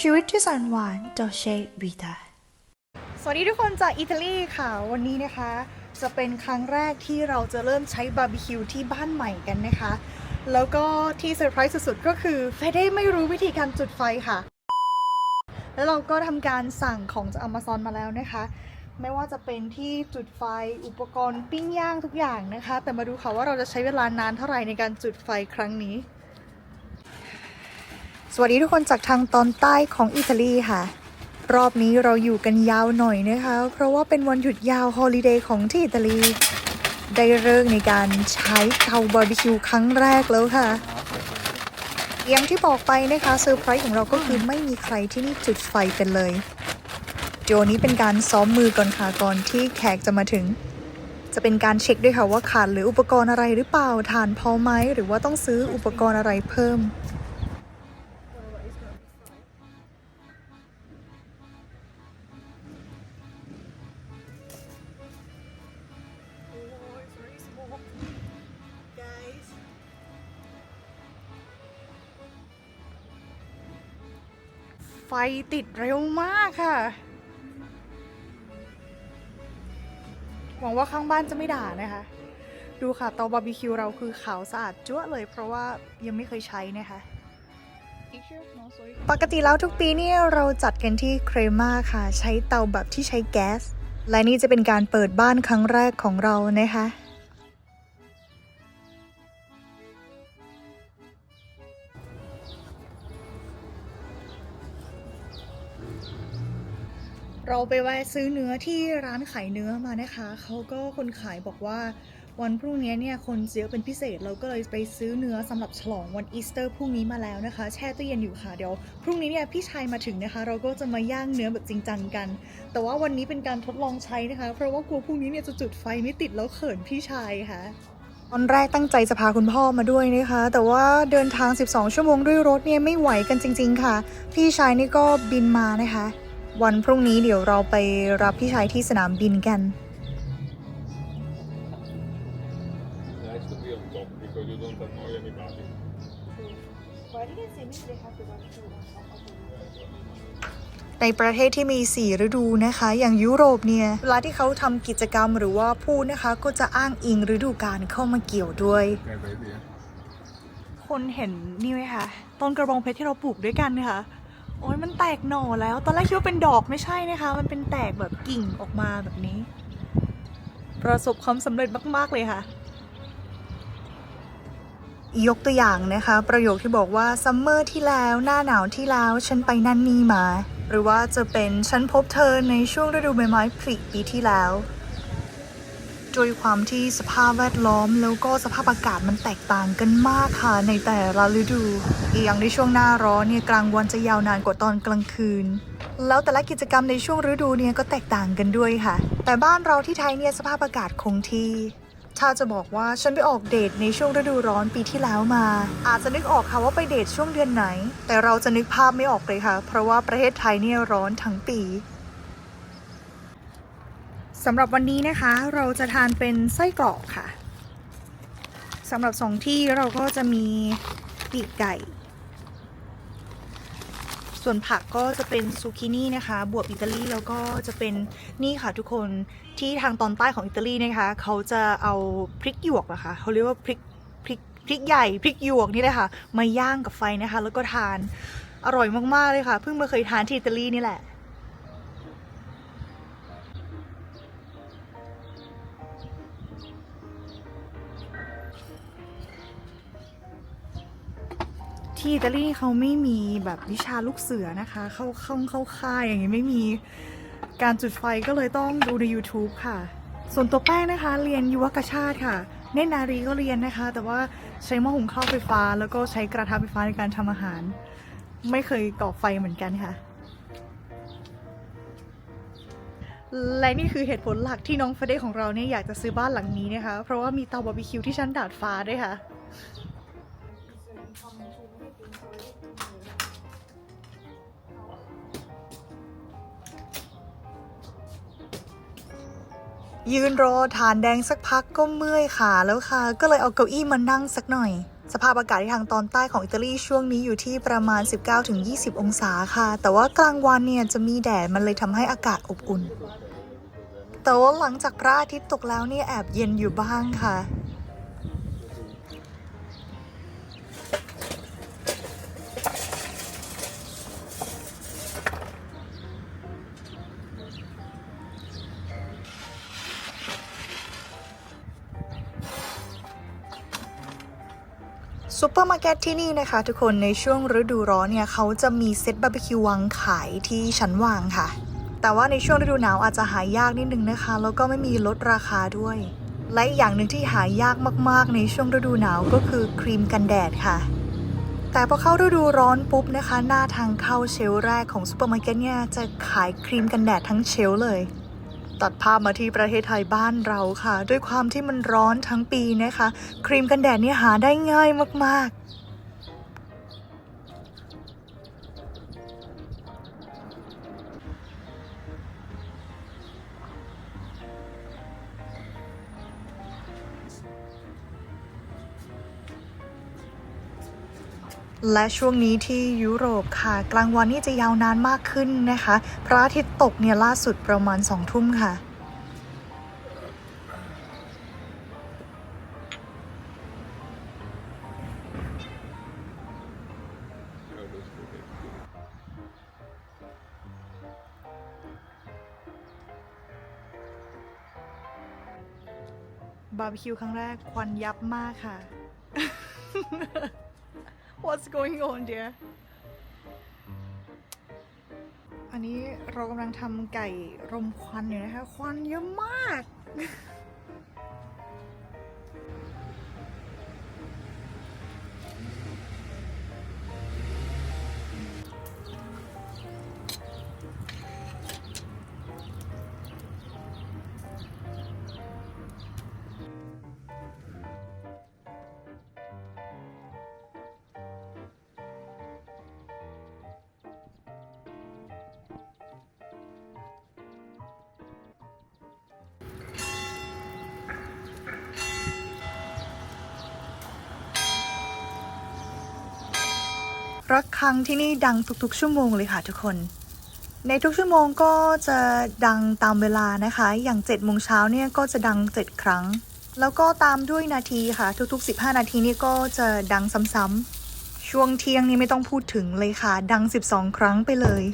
ชีวิตที่แสนหวานดอเชวิตาสวัสดีทุกคนจากอิตาลีค่ะ วันนี้นะคะ จะเป็นครั้งแรกที่เราจะเริ่มใช้บาร์บีคิวที่บ้านใหม่กันนะคะ แล้วก็ที่เซอร์ไพรส์สุดๆ ก็คือเฟเด้ไม่รู้วิธีการจุดไฟค่ะ แล้วเราก็ทำการสั่งของจาก Amazon มาแล้วนะคะ ไม่ว่าจะเป็นที่จุดไฟอุปกรณ์ปิ้งย่างทุกอย่างนะคะ แต่มาดูค่ะว่าเราจะใช้เวลานานเท่าไหร่ในการจุดไฟครั้งนี้ สวัสดีทุกคนจากทางตอนใต้ของอิตาลีค่ะ รอบนี้เราอยู่กันยาวหน่อยนะคะ เพราะว่าเป็นวันหยุดยาวฮอลิเดย์ของที่อิตาลี ได้เลิกษ์ในการใช้เตาบาร์บีคิวครั้งแรกแล้วค่ะ อย่างที่บอกไปนะคะเซอร์ไพรส์ของเราก็คือไม่มีใครที่นี่จุดไฟเป็นเลย โจนี้เป็นการซ้อมมือก่อนค่ะก่อนที่แขกจะมาถึง จะเป็นการเช็คด้วยค่ะว่าขาดหรืออุปกรณ์อะไรหรือเปล่าทานพอไหมหรือว่าต้องซื้ออุปกรณ์อะไรเพิ่ม ติดเร็วมากค่ะ หวังว่าข้างบ้านจะไม่ด่านะคะ ดูค่ะเตาบาร์บีคิวเราคือขาวสะอาดจ้วเลย เพราะว่ายังไม่เคยใช้นะคะปกติแล้วทุกปีนี่เราจัดกันที่เครมาค่ะ ใช้เตาแบบที่ใช้แก๊ส และนี่จะเป็นการเปิดบ้านครั้งแรกของเรานะคะ เราไปแวะซื้อเนื้อที่ร้านขายเนื้อมานะคะ เขาก็คนขายบอกว่าวันพรุ่งนี้เนี่ยคนเยอะเป็นพิเศษเราก็เลยไปซื้อเนื้อสำหรับฉลองวันอีสเตอร์พรุ่งนี้มาแล้วนะคะ แช่ตู้เย็นอยู่ค่ะเดี๋ยวพรุ่งนี้เนี่ยพี่ชายมาถึงนะคะ เราก็จะมาย่างเนื้อแบบจริงจังกัน แต่ว่าวันนี้เป็นการทดลองใช้นะคะ เพราะว่ากลัวพรุ่งนี้เนี่ยจะจุดไฟไม่ติดแล้วเขินพี่ชายค่ะ ตอนแรกตั้งใจจะพาคุณพ่อมาด้วยนะคะ แต่ว่าเดินทาง 12 ชั่วโมงด้วยรถเนี่ยไม่ไหวกันจริง ๆ ค่ะ พี่ชายนี่ก็บินมานะคะ วันพรุ่งนี้เดี๋ยวเราไปรับพี่ชายที่สนามบินกัน ในประเทศที่มี 4 ฤดูนะคะ อย่างยุโรปเนี่ยเวลาที่เขาทำกิจกรรมหรือว่าพูดนะคะ ก็จะอ้างอิงฤดูกาลเข้ามาเกี่ยวด้วย Okay, คนเห็นนี่ไหมคะต้นกระบองเพชรที่เราปลูกด้วยกันนะคะโอ้ยมันแตกหน่อแล้ว ตอนแรกคิดว่าเป็นดอกไม่ใช่นะคะ มันเป็นแตกแบบกิ่งออกมาแบบนี้ ประสบความสำเร็จมาก ๆ เลยค่ะยกตัวอย่างนะคะ ประโยคที่บอกว่าซัมเมอร์ที่แล้ว หน้าหนาวที่แล้ว ฉันไปนั่นนี่มา หรือว่าจะเป็นฉันพบเธอในช่วงฤดูใบไม้ผลิปีที่แล้วโดยความที่สภาพแวดล้อมแล้วก็สภาพอากาศมันแตกต่างกันมากค่ะในแต่ละฤดู อีกอย่างในช่วงหน้าร้อนเนี่ยกลางวันจะยาวนานกว่าตอนกลางคืน แล้วแต่ละกิจกรรมในช่วงฤดูเนี่ยก็แตกต่างกันด้วยค่ะ แต่บ้านเราที่ไทยเนี่ยสภาพอากาศคงที่ ถ้าจะบอกว่าฉันไปออกเดทในช่วงฤดูร้อนปีที่แล้วมา อาจจะนึกออกค่ะว่าไปเดทช่วงเดือนไหน แต่เราจะนึกภาพไม่ออกเลยค่ะ เพราะว่าประเทศไทยเนี่ยร้อนทั้งปีสำหรับวันนี้นะคะ เราจะทานเป็นไส้กรอกค่ะสำหรับสองที่เราก็จะมีปีกไก่ ส่วนผักก็จะเป็นซูกินี่นะคะบวบอิตาลีแล้วก็จะเป็นนี่ค่ะทุกคนที่ทางตอนใต้ของอิตาลีนะคะ เขาจะเอาพริกหยวกนะคะเขาเรียกว่าพริกพริกพริกใหญ่พริกหยวกนี่เลยค่ะมาย่างกับไฟนะคะ แล้วก็ทานอร่อยมากๆเลยค่ะ เพิ่งมาเคยทานที่อิตาลีนี่แหละ ที่อิตาลีเขาไม่มีแบบวิชาลูกเสือนะคะ เข้าเข้าเข้าค่ายอย่างนี้ไม่มีการจุดไฟก็เลยต้องดูใน YouTube ค่ะ ส่วนตัวแป้งนะคะ เรียนยุวกชาติค่ะ เนตรนารีก็เรียนนะคะ แต่ว่าใช้หม้อหุงข้าวไฟฟ้า แล้วก็ใช้กระทะไฟฟ้าในการทำอาหาร ไม่เคยก่อไฟเหมือนกันค่ะ และนี่คือเหตุผลหลักที่น้องเฟเดของเราเนี่ยอยากจะซื้อบ้านหลังนี้นะคะ เพราะว่ามีเตาบาร์บีคิวที่ชั้นดาดฟ้าด้วยค่ะ ยืนรอฐานแดงสักพักก็เมื่อยขาแล้วค่ะ ก็เลยเอาเก้าอี้มานั่งสักหน่อย สภาพอากาศที่ทางตอนใต้ของอิตาลีช่วงนี้อยู่ที่ประมาณ 19-20 องศาค่ะ แต่ว่ากลางวันเนี่ยจะมีแดดมันเลยทำให้อากาศอบอุ่น แต่ว่าหลังจากพระอาทิตย์ตกแล้วเนี่ยแอบเย็นอยู่บ้างค่ะ ซูเปอร์มาร์เก็ตที่นี่นะคะ ทุกคนในช่วงฤดูร้อนเนี่ยเขาจะมีเซตบาร์บีคิววางขายที่ชั้นวางค่ะ แต่ว่าในช่วงฤดูหนาวอาจจะหายากนิดนึงนะคะ แล้วก็ไม่มีลดราคาด้วย และอีกอย่างหนึ่งที่หายากมากๆ ในช่วงฤดูหนาวก็คือครีมกันแดดค่ะ แต่พอเข้าฤดูร้อนปุ๊บนะคะ หน้าทางเข้าเชลฟ์แรกของซูเปอร์มาร์เก็ตเนี่ยจะขายครีมกันแดดทั้งเชลฟ์เลย ตัดภาพมาที่ประเทศไทยบ้านเราค่ะ ด้วยความที่มันร้อนทั้งปีนะคะ ครีมกันแดดนี่หาได้ง่ายมากๆ และช่วงนี้ที่ยุโรปค่ะ กลางวันนี่จะยาวนานมากขึ้นนะคะ พระอาทิตย์ตกเนี่ยล่าสุดประมาณสองทุ่มค่ะ บาร์บีคิวครั้งแรกควันยับมากค่ะ What's going on dear อันนี้เรากำลังทำไก่รมควันอยู่นะคะ ควันเยอะมาก ระฆังที่นี่ดังทุกๆ ชั่วโมงเลยค่ะทุกคน ในทุกชั่วโมงก็จะดังตามเวลานะคะ อย่าง7จ็ดโมงเช้าเนี่ยก็จะดัง 7 ครั้ง แล้วก็ตามด้วยนาทีค่ะ ทุกๆ 15 นาทีนี่ก็จะดังซ้ำๆช่วงเที่ยงนี่ไม่ต้องพูดถึงเลยค่ะ ดัง 12 ครั้งไปเลย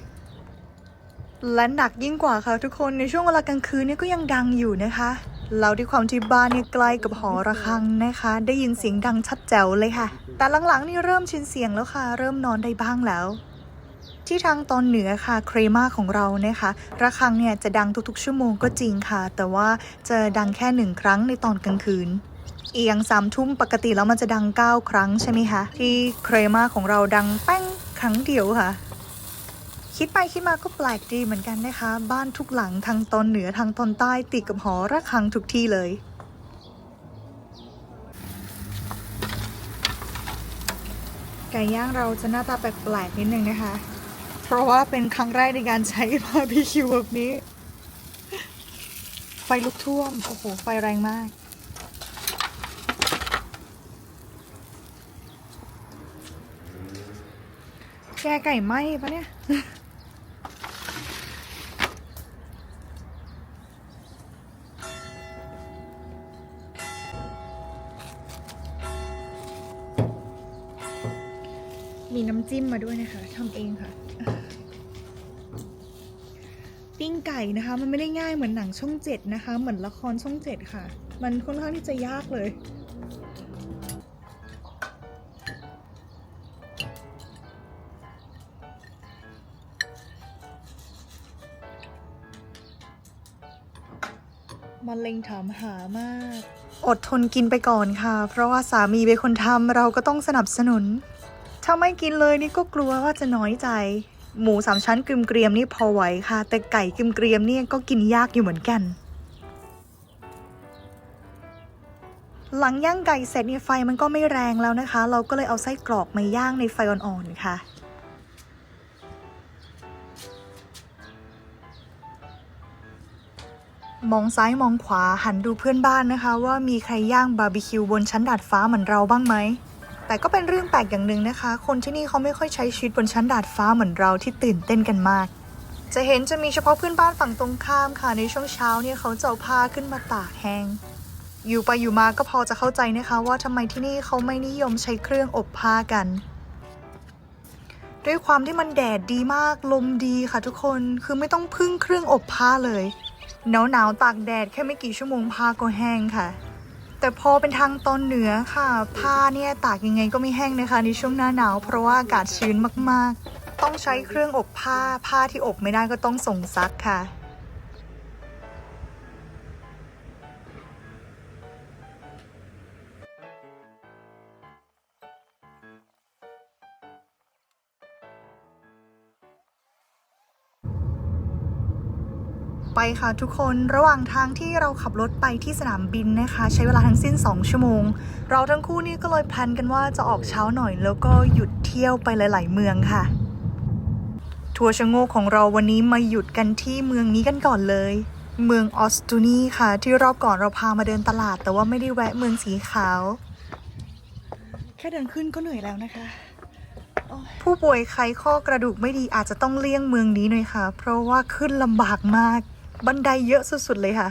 และหนักยิ่งกว่าค่ะทุกคนในช่วงเวลากลางคืนเนี่ยก็ยังดังอยู่นะคะ เราด้วยความที่บ้านเนี่ยใกล้กับหอระฆังนะคะ ได้ยินเสียงดังชัดแจ๋วเลยค่ะ แต่หลังๆนี่เริ่มชินเสียงแล้วค่ะ เริ่มนอนได้บ้างแล้ว ที่ทางตอนเหนือค่ะเครมาของเรานะคะระฆังเนี่ยจะดังทุกๆชั่วโมงก็จริงค่ะ แต่ว่าจะดังแค่หนึ่งครั้งในตอนกลางคืนเอียงสามทุ่มปกติแล้วมันจะดัง 9 ครั้งใช่ไหมคะที่เครมาของเราดังแป้งครั้งเดียวค่ะ คิดไปคิดมาก็แปลกดีเหมือนกันนะคะ บ้านทุกหลังทางตอนเหนือทางตอนใต้ติดกับหอระฆังทุกที่เลย ไก่ย่างเราจะหน้าตาแปลกๆนิดนึงนะคะ เพราะว่าเป็นครั้งแรกในการใช้บาร์บีคิวแบบนี้ ไฟลุกท่วม โอ้โห ไฟแรงมากแกไก่ไหมปะเนี่ย จิ้มมาด้วยนะคะทำเองค่ะ ปิ้งไก่นะคะ มันไม่ได้ง่ายเหมือนหนังช่องเจ็ดนะคะ เหมือนละครช่องเจ็ดค่ะ มันค่อนข้างที่จะยากเลยมันเล็งถามหามาก อดทนกินไปก่อนค่ะ เพราะว่าสามีเป็นคนทำเราก็ต้องสนับสนุน ถ้าไม่กินเลยนี่ก็กลัวว่าจะน้อยใจ หมูสามชั้นกริมเกรียมๆนี่พอไหวค่ะ แต่ไก่กริมเกรียมๆเนี่ยก็กินยากอยู่เหมือนกัน หลังย่างไก่เสร็จเนี่ยไฟมันก็ไม่แรงแล้วนะคะ เราก็เลยเอาไส้กรอกมาย่างในไฟอ่อนๆค่ะมองซ้ายมองขวาหันดูเพื่อนบ้านนะคะ ว่ามีใครย่างบาร์บีคิวบนชั้นดาดฟ้าเหมือนเราบ้างไหม แต่ก็เป็นเรื่องแปลกอย่างหนึ่งนะคะ คนที่นี่เขาไม่ค่อยใช้ชีวิตบนชั้นดาดฟ้าเหมือนเราที่ตื่นเต้นกันมาก จะเห็นจะมีเฉพาะเพื่อนบ้านฝั่งตรงข้ามค่ะ ในช่วงเช้าเนี่ยเขาจะเอาผ้าขึ้นมาตากแห้ง อยู่ไปอยู่มาก็พอจะเข้าใจนะคะ ว่าทำไมที่นี่เขาไม่นิยมใช้เครื่องอบผ้ากัน ด้วยความที่มันแดดดีมากลมดีค่ะทุกคนคือไม่ต้องพึ่งเครื่องอบผ้าเลยหนาวหนาวๆตากแดดแค่ไม่กี่ชั่วโมงผ้าก็แห้งค่ะ แต่พอเป็นทางตอนเหนือค่ะ ผ้าเนี่ยตากยังไงก็ไม่แห้งนะคะในช่วงหน้าหนาว เพราะว่าอากาศชื้นมากๆ ต้องใช้เครื่องอบผ้าผ้าที่อบไม่ได้ก็ต้องส่งซักค่ะ ไปค่ะทุกคนระหว่างทางที่เราขับรถไปที่สนามบินนะคะ ใช้เวลาทั้งสิ้น 2 ชั่วโมง เราทั้งคู่นี่ก็เลยแพลนกันว่าจะออกเช้าหน่อย แล้วก็หยุดเที่ยวไปหลาย ๆ เมืองค่ะ ทัวร์ชะโงกของเราวันนี้มาหยุดกันที่เมืองนี้กันก่อนเลย เมืองออสตูนีค่ะ ที่รอบก่อนเราพามาเดินตลาด แต่ว่าไม่ได้แวะเมืองสีขาว แค่เดินขึ้นก็เหนื่อยแล้วนะคะผู้ป่วยไข้ข้อกระดูกไม่ดีอาจจะต้องเลี่ยงเมืองนี้หน่อยค่ะ เพราะว่าขึ้นลำบากมาก บันไดเยอะสุดๆเลยค่ะ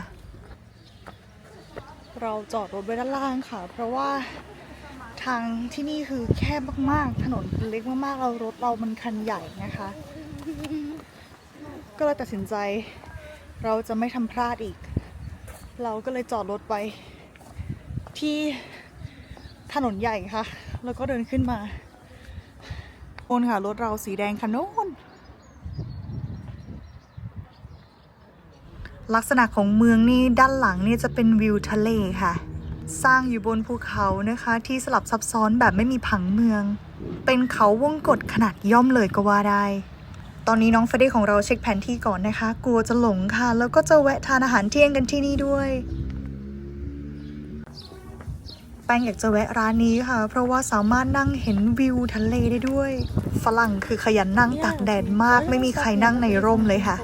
เราจอดรถไว้ด้านล่างค่ะ เพราะว่าทางที่นี่คือแคบมากๆ ถนนเล็กมากๆ เรารถเรามันคันใหญ่นะคะ ก็เลยตัดสินใจ เราจะไม่ทำพลาดอีก เราก็เลยจอดรถไปที่ถนนใหญ่ค่ะ แล้วก็เดินขึ้นมา โอนค่ะ รถเราสีแดงค่ะโน่น ลักษณะของเมืองนี่ด้านหลังนี่จะเป็นวิวทะเลค่ะ สร้างอยู่บนภูเขานะคะที่สลับซับซ้อนแบบไม่มีผังเมือง เป็นเขาวงกฏขนาดย่อมเลยก็ว่าได้ ตอนนี้น้องเฟรดดี้ของเราเช็คแผนที่ก่อนนะคะ กลัวจะหลงค่ะ แล้วก็จะแวะทานอาหารเที่ยงกันที่นี่ด้วยแป้งอยากจะแวะร้านนี้ค่ะ เพราะว่าสามารถนั่งเห็นวิวทะเลได้ด้วย ฝรั่งคือขยันนั่งตากแดดมาก ไม่มีใครนั่งในร่มเลยค่ะ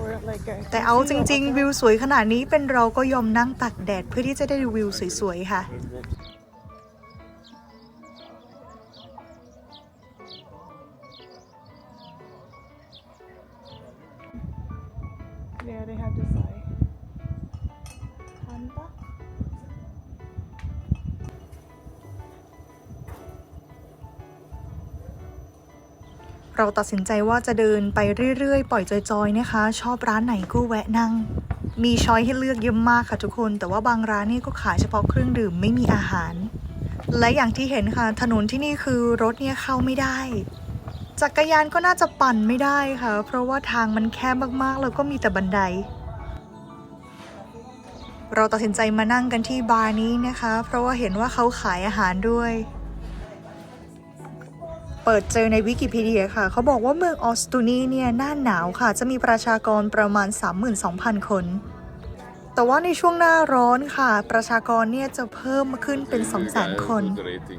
แต่เอาจริง ๆ วิวสวยขนาดนี้เป็นเราก็ยอมนั่งตากแดดเพื่อที่จะได้ดูวิวสวยๆค่ะ เราตัดสินใจว่าจะเดินไปเรื่อยๆ ปล่อยจอยๆนะคะ ชอบร้านไหนก็แวะนั่ง มีช้อยให้เลือกเยอะมากค่ะทุกคน แต่ว่าบางร้านนี่ก็ขายเฉพาะเครื่องดื่มไม่มีอาหาร และอย่างที่เห็นค่ะ ถนนที่นี่คือรถเนี่ยเข้าไม่ได้ จักรยานก็น่าจะปั่นไม่ได้ค่ะ เพราะว่าทางมันแคบมากๆ แล้วก็มีแต่บันได เราตัดสินใจมานั่งกันที่บาร์นี้นะคะ เพราะว่าเห็นว่าเขาขายอาหารด้วย เปิดเจอในวิกิพีเดียค่ะ เขาบอกว่าเมืองออสตูนีเนี่ยหน้าหนาวค่ะ จะมีประชากรประมาณ 32,000 คน แต่ว่าในช่วงหน้าร้อนค่ะ ประชากรเนี่ยจะเพิ่มมาขึ้นเป็น 200,000 คน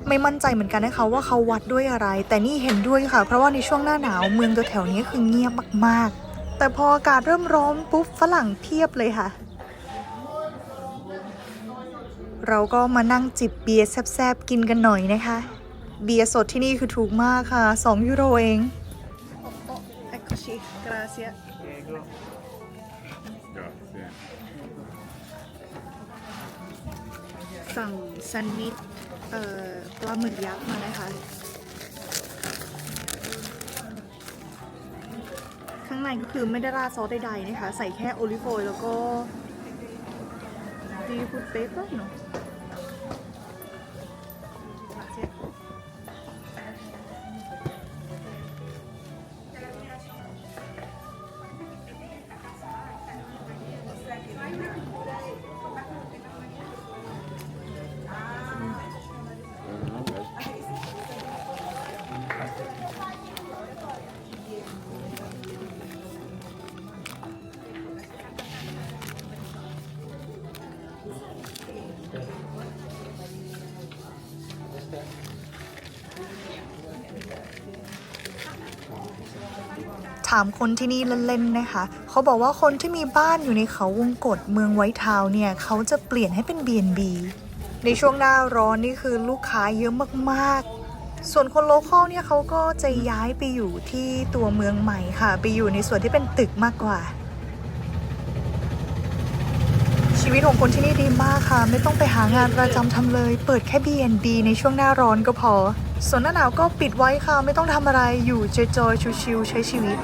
ไม่มั่นใจเหมือนกันนะคะว่าเขาวัดด้วยอะไร แต่นี่เห็นด้วยค่ะ เพราะว่าในช่วงหน้าหนาวเมืองตัวแถวนี้คือเงียบมากๆ แต่พออากาศเริ่มร้อนปุ๊บฝรั่งเพียบเลยค่ะเราก็มานั่งจิบเบียร์แซบๆ กินกันหน่อยนะคะ เบียร์สดที่นี่คือถูกมากค่ะ 2 ยูโรเองสั่งแซนด์วิชเอ่อปลาหมึกยักษ์มานะคะ ข้างในก็คือไม่ได้ราดซอสใดๆนะคะ ใส่แค่โอลิฟออยล์แล้วก็ดีพุดเปเปอร์เนาะามคนที่นี่เล่นๆนะคะ เขาบอกว่าคนที่มีบ้านอยู่ในเขาวงกฏเมืองไวท์ทาวเนี่ย เขาจะเปลี่ยนให้เป็น B&B ในช่วงหน้าร้อนนี่คือลูกค้าเยอะมากๆ ส่วนคนโลคอลเนี่ยเขาก็จะย้ายไปอยู่ที่ตัวเมืองใหม่ค่ะ ไปอยู่ในส่วนที่เป็นตึกมากกว่า ชีวิตของคนที่นี่ดีมากค่ะ ไม่ต้องไปหางานประจำทำเลย เปิดแค่ B&B ในช่วงหน้าร้อนก็พอ ส่วนหน้าหนาวก็ปิดไว้ค่ะ ไม่ต้องทำอะไรอยู่จอยๆชิวๆใช้ชีวิต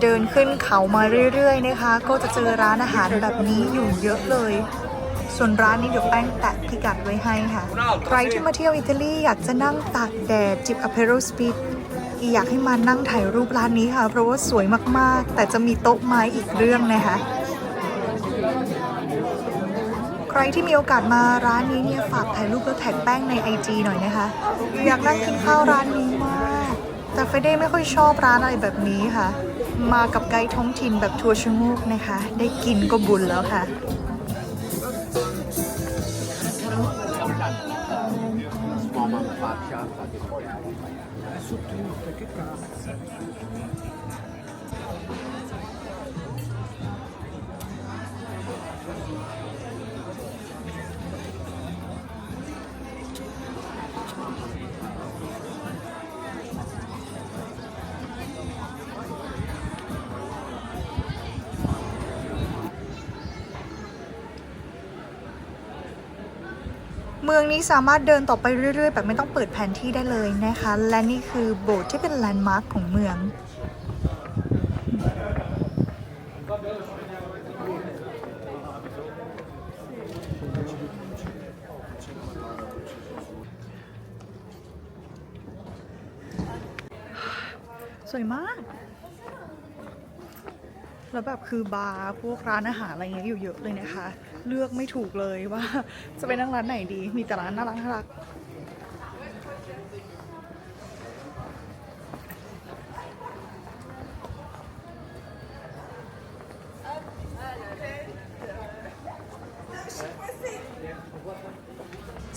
เดินขึ้นเขามาเรื่อยๆนะคะ ก็จะเจอร้านอาหารแบบนี้อยู่เยอะเลย ส่วนร้านนี้เดี๋ยวแป้งแปะพิกัดไว้ให้ค่ะ ใครที่มาเที่ยวอิตาลีอยากจะนั่งตากแดดจิบอเพโรสปีดอยากให้มานั่งถ่ายรูปร้านนี้ค่ะ เพราะว่าสวยมากๆ แต่จะมีโต๊ะไม้อีกเรื่องนะคะใครที่มีโอกาสมาร้านนี้เนี่ยฝากถ่ายรูปแล้วแท็กแป้งใน IG หน่อยนะคะ อยากนั่งกินข้าวร้านนี้มาก แต่เฟเด้ไม่ค่อยชอบร้านอะไรแบบนี้ค่ะ มากับไกด์ท้องถิ่นแบบทัวร์ชะโงกนะคะ ได้กินก็บุญแล้วค่ะ เมื องนี้สามารถเดินต่อไปเรื่อย ๆ แบบไม่ต้องเปิดแผนที่ได้เลยนะคะ และนี่คือโบสถ์ที่เป็นแลนด์มาร์คของเมือง สวยมาก แล้วแบบคือบาร์พวกร้านอาหารอะไรเงี้ยอยู่เยอะเลยนะคะ เลือกไม่ถูกเลยว่าจะไปนั่งร้านไหนดี มีแต่ร้านน่ารักน่ารัก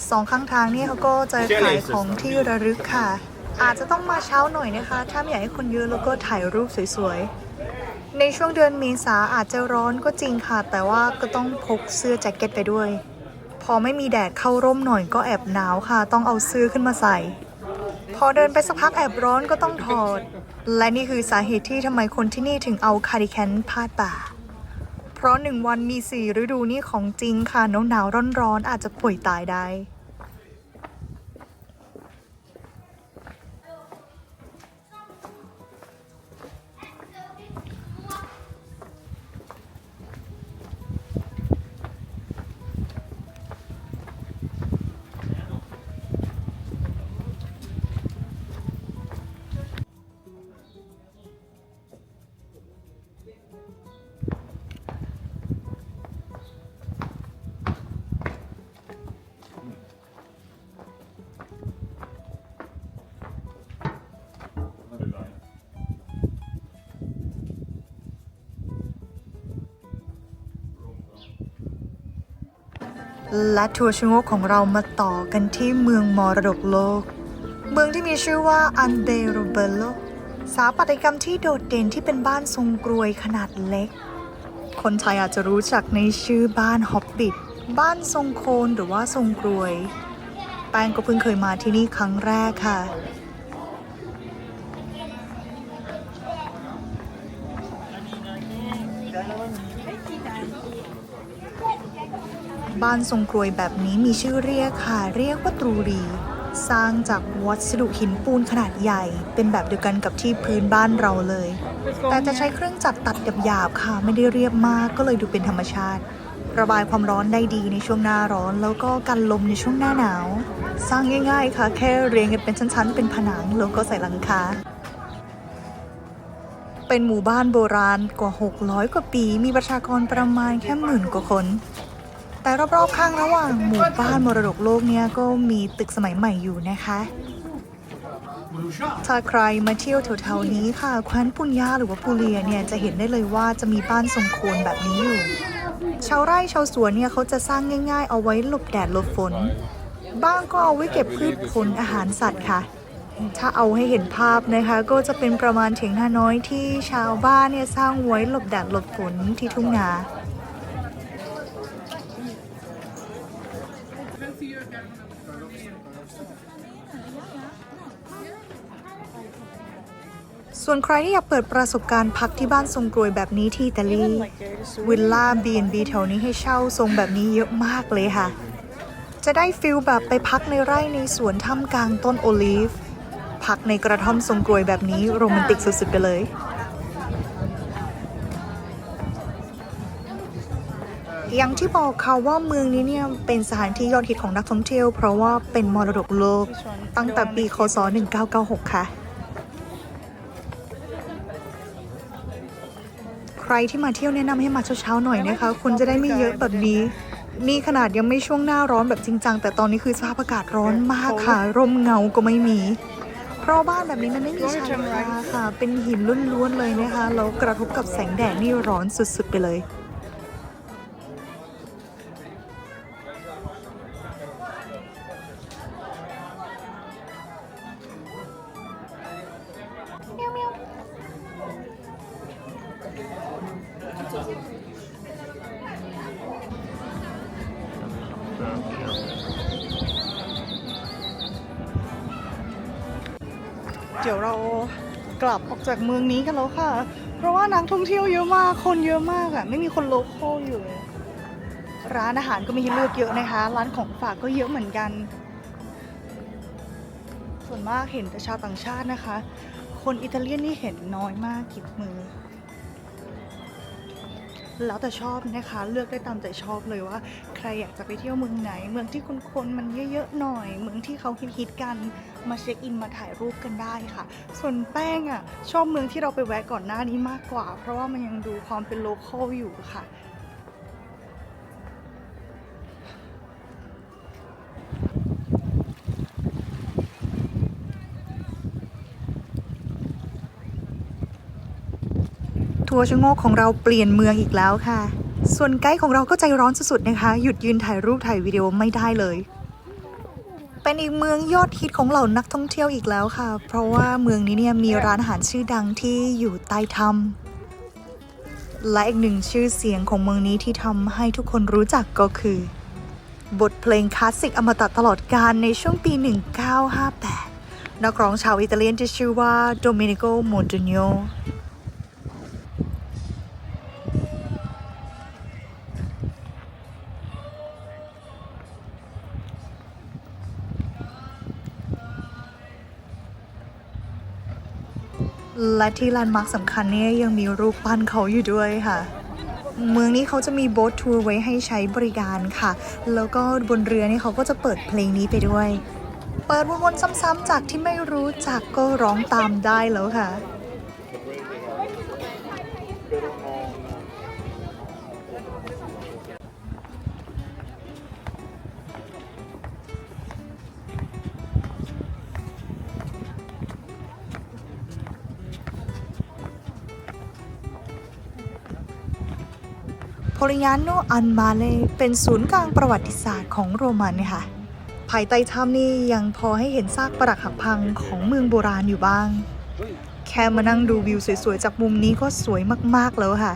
สองข้างทางนี่เขาก็จะขายของที่ระลึกค่ะ อาจจะต้องมาเช้าหน่อยนะคะ ถ้าไม่อยากให้คนเยอะแล้วก็ถ่ายรูปสวยๆ ในช่วงเดือนเมษาอาจจะร้อนก็จริงค่ะ แต่ว่าก็ต้องพกเสื้อแจ็คเก็ตไปด้วย พอไม่มีแดดเข้าร่มหน่อยก็แอบหนาวค่ะ ต้องเอาเสื้อขึ้นมาใส่ พอเดินไปสักพักแอบร้อนก็ต้องถอด และนี่คือสาเหตุที่ทำไมคนที่นี่ถึงเอาคาร์ดิแคนพาดบ่า เพราะหนึ่งวันมีสี่ฤดูนี่ของจริงค่ะหนาวหนาวร้อนร้อนๆอาจจะป่วยตายได้ และทัวร์ชงโงกของเรามาต่อกันที่เมืองมรดกโลก เมืองที่มีชื่อว่าอันเดโรเบโลสถาปัตยกรรมที่โดดเด่นที่เป็นบ้านทรงกรวยขนาดเล็ก คนไทยอาจจะรู้จักในชื่อบ้านฮอบบิทบ้านทรงโคนหรือว่าทรงกรวย แป้งก็เพิ่งเคยมาที่นี่ครั้งแรกค่ะ บ้านทรงกรวยแบบนี้มีชื่อเรียกค่ะ เรียกว่าตรูรี สร้างจากวัสดุหินปูนขนาดใหญ่ เป็นแบบเดียวกันกับที่พื้นบ้านเราเลย แต่จะใช้เครื่องจักรตัดหยาบๆค่ะ ไม่ได้เรียบมากก็เลยดูเป็นธรรมชาติ ระบายความร้อนได้ดีในช่วงหน้าร้อน แล้วก็กันลมในช่วงหน้าหนาว สร้างง่ายๆค่ะ แค่เรียงกันเป็นชั้นๆ เป็นผนังแล้วก็ใส่หลังคาเป็นหมู่บ้านโบราณกว่า 600 กว่าปี มีประชากรประมาณแค่หมื่นกว่าคน แต่รอบๆข้างระหว่างหมู่บ้านมรดกโลกเนี่ยก็มีตึกสมัยใหม่อยู่นะคะถ้าใครมาเที่ยวแถวๆนี้ค่ะแคว้นปุญญาหรือว่าปูเลียเนี่ยจะเห็นได้เลยว่าจะมีบ้านทรงโคนแบบนี้อยู่ ชาวไร่ชาวสวนเนี่ยเขาจะสร้างง่าย ๆ เอาไว้หลบแดดหลบฝน บ้างก็เอาไว้เก็บพืชผลอาหารสัตว์ค่ะ ถ้าเอาให้เห็นภาพนะคะ ก็จะเป็นประมาณเถียงนาน้อยที่ชาวบ้านเนี่ยสร้างไว้หลบแดดหลบฝนที่ทุ่งนา ส่วนใครที่อยากเปิดประสบการณ์พักที่บ้านทรงกรวยแบบนี้ที่อิตาลีวิลล่า B&B แถวนี้ให้เช่าทรงแบบนี้เยอะมากเลยค่ะ จะได้ฟิลแบบไปพักในไร่ในสวนท่ามกลางต้นโอลีฟ พักในกระท่อมทรงกรวยแบบนี้โรแมนติกสุดๆไปเลย อย่างที่บอกค่ะว่าเมืองนี้เนี่ยเป็นสถานที่ยอดฮิตของนักท่องเที่ยว เพราะว่าเป็นมรดกโลกตั้งแต่ปีคศ 1996 ค่ะ ใครที่มาเที่ยวแนะนำให้มาเช้าๆหน่อยนะคะ คุณจะได้ไม่เยอะแบบนี้ นี่ขนาดยังไม่ช่วงหน้าร้อนแบบจริงจังแต่ตอนนี้คือสภาพอากาศร้อนมากค่ะ ร่มเงาก็ไม่มี เพราะบ้านแบบนี้มันไม่มีชายคาค่ะ เป็นหินล้วนๆเลยนะคะแล้วกระทบกับแสงแดดนี่ร้อนสุดๆไปเลย จากเมืองนี้กันแล้วค่ะ เพราะว่านักท่องเที่ยวเยอะมาก คนเยอะมากอะ่ะ ไม่มีคนโลคอลอยู่เลย ร้านอาหารก็มีให้เลือกเยอะนะคะ ร้านของฝากก็เยอะเหมือนกัน ส่วนมากเห็นแต่ชาวต่างชาตินะคะ คนอิตาเลียนนี่เห็นน้อยมากกิบมือ แล้วแต่ชอบนะคะ เลือกได้ตามใจชอบเลยว่า ใครอยากจะไปเที่ยวเมืองไหน เมืองที่คนๆมันเยอะๆหน่อย เมืองที่เขาฮิตๆกันมาเช็คอินมาถ่ายรูปกันได้ค่ะ ส่วนแป้งอะชอบเมืองที่เราไปแวะก่อนหน้านี้มากกว่า เพราะว่ามันยังดูความเป็นโลคอลอยู่ค่ะ ทัวร์ชะโงกของเราเปลี่ยนเมืองอีกแล้วค่ะ ส่วนไกด์ของเราก็ใจร้อนสุดๆนะคะ หยุดยืนถ่ายรูปถ่ายวิดีโอไม่ได้เลย เป็นอีกเมืองยอดฮิตของเหล่านักท่องเที่ยวอีกแล้วค่ะ เพราะว่าเมืองนี้เนี่ยมีร้านอาหารชื่อดังที่อยู่ใต้ถ้ำและอีกหนึ่งชื่อเสียงของเมืองนี้ที่ทำให้ทุกคนรู้จักก็คือ บทเพลงคลาสสิกอมตะตลอดกาลในช่วงปี 1958นักร้องชาวอิตาเลียนที่ชื่อว่าโดมินิโกโมดโน และที่แลนด์มาร์คสำคัญเนี่ยยังมีรูปปั้นเขาอยู่ด้วยค่ะ เมืองนี้เขาจะมีโบ๊ททัวร์ไว้ให้ใช้บริการค่ะ แล้วก็บนเรือนี่เขาก็จะเปิดเพลงนี้ไปด้วย เปิดวนๆซ้ำๆจากที่ไม่รู้จักก็ร้องตามได้แล้วค่ะ โพลิญาโนอันมาเลเป็นศูนย์กลางประวัติศาสตร์ของโรมันค่ะ ภายใต้ถ้ำนี่ยังพอให้เห็นซากปรักหักพังของเมืองโบราณอยู่บ้าง แค่มานั่งดูวิวสวยๆ จากมุมนี้ก็สวยมากๆแล้วค่ะ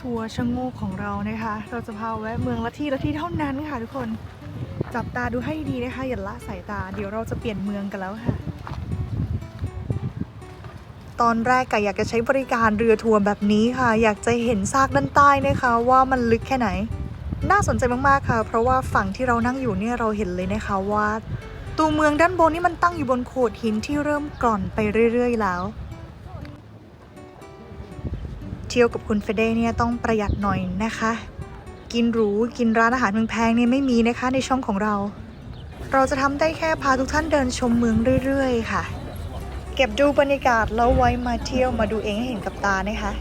ทัวร์ชะโงกของเรานะคะ เราจะพาแวะเมืองละที่ละที่เท่านั้นค่ะทุกคน จับตาดูให้ดีนะคะอย่าละสายตา เดี๋ยวเราจะเปลี่ยนเมืองกันแล้วค่ะ ตอนแรกก็อยากจะใช้บริการเรือทัวร์แบบนี้ค่ะ อยากจะเห็นซากด้านใต้นะคะ ว่ามันลึกแค่ไหน น่าสนใจมากๆค่ะ เพราะว่าฝั่งที่เรานั่งอยู่เนี่ยเราเห็นเลยนะคะว่า ตัวเมืองด้านบนนี่มันตั้งอยู่บนโขดหินที่เริ่มกร่อนไปเรื่อย ๆ แล้วเที่ยวกับคุณเฟเดเนี่ยต้องประหยัดหน่อยนะคะ กินหรู กินร้านอาหารแพงๆเนี่ยไม่มีนะคะในช่องของเรา เราจะทำได้แค่พาทุกท่านเดินชมเมืองเรื่อย ๆ ค่ะ เก็บดูบรรยากาศแล้วไว้มาเที่ยวมาดูเองให้เห็นกับตานะคะ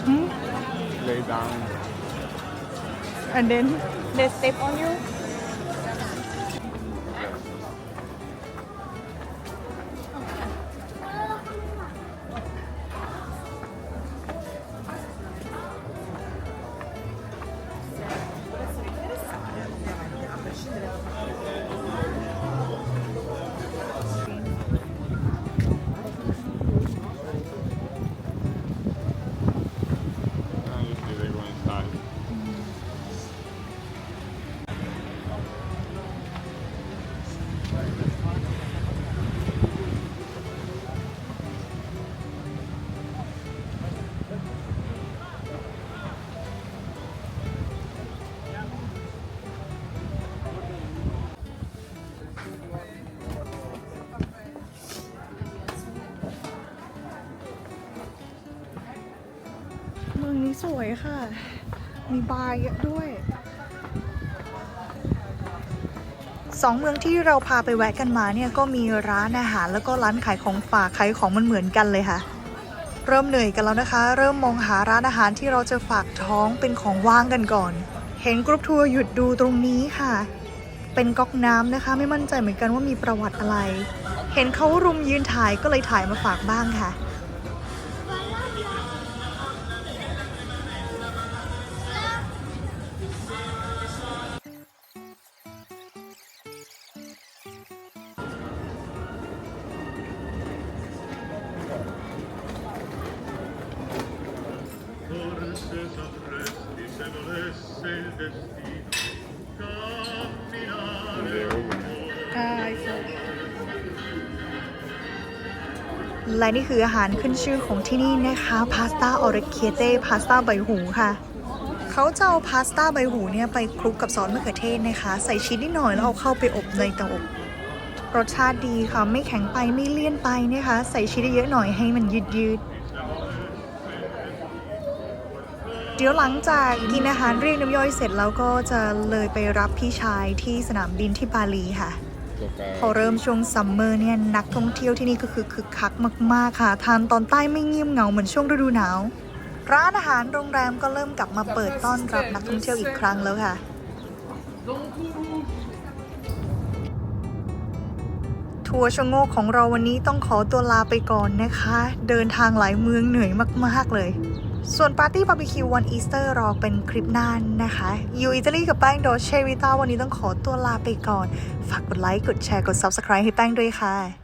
Hmm? Lay down. And then? They step on you? ค่ะ มีบาร์เยอะด้วยสองเมืองที่เราพาไปแวะกันมาเนี่ยก็มีร้านอาหารแล้วก็ร้านขายของฝากขายของมันเหมือนกันเลยค่ะ เริ่มเหนื่อยกันแล้วนะคะ เริ่มมองหาร้านอาหารที่เราจะฝากท้องเป็นของว่างกันก่อน เห็นกรุ๊ปทัวร์หยุดดูตรงนี้ค่ะ เป็นก๊อกน้ำนะคะ ไม่มั่นใจเหมือนกันว่ามีประวัติอะไร เห็นเขารุมยืนถ่ายก็เลยถ่ายมาฝากบ้างค่ะ นี่คืออาหารขึ้นชื่อของที่นี่นะคะพาสต้าออริเคเต้พาสต้าใบหูค่ะ เขาจะเอาพาสต้าใบหูเนี่ยไปคลุกกับซอสมะเขือเทศนะคะ ใส่ชีสนิดหน่อยแล้วเอาเข้าไปอบในเตาอบรสชาติดีค่ะ ไม่แข็งไปไม่เลี่ยนไปนะคะ ใส่ชีสเยอะหน่อยให้มันยืดยืดเดี๋ยวหลังจากกินอาหารเรียกน้ำย่อยเสร็จแล้วก็จะเลยไปรับพี่ชายที่สนามบินที่บาลีค่ะ พอเริ่มช่วงซัมเมอร์เนี่ยนักท่องเที่ยวที่นี่ก็คือคึกคักมาก ๆ ค่ะ ทานตอนใต้ไม่เงียบเหงาเหมือนช่วงฤดูหนาว ร้านอาหารโรงแรมก็เริ่มกลับมาเปิดต้อนรับนักท่องเที่ยวอีกครั้งแล้วค่ะ ทัวร์ชะโงกของเราวันนี้ต้องขอตัวลาไปก่อนนะคะ เดินทางหลายเมืองเหนื่อยมาก ๆ เลย ส่วนปาร์ตี้บาร์บีคิววันอีสเตอร์รอเป็นคลิปหน้านะคะอยู่อิตาลีกับแป้งโดเชวิต้าวันนี้ต้องขอตัวลาไปก่อน ฝากกดไลค์ กดแชร์ กด Subscribe ให้แป้งด้วยค่ะ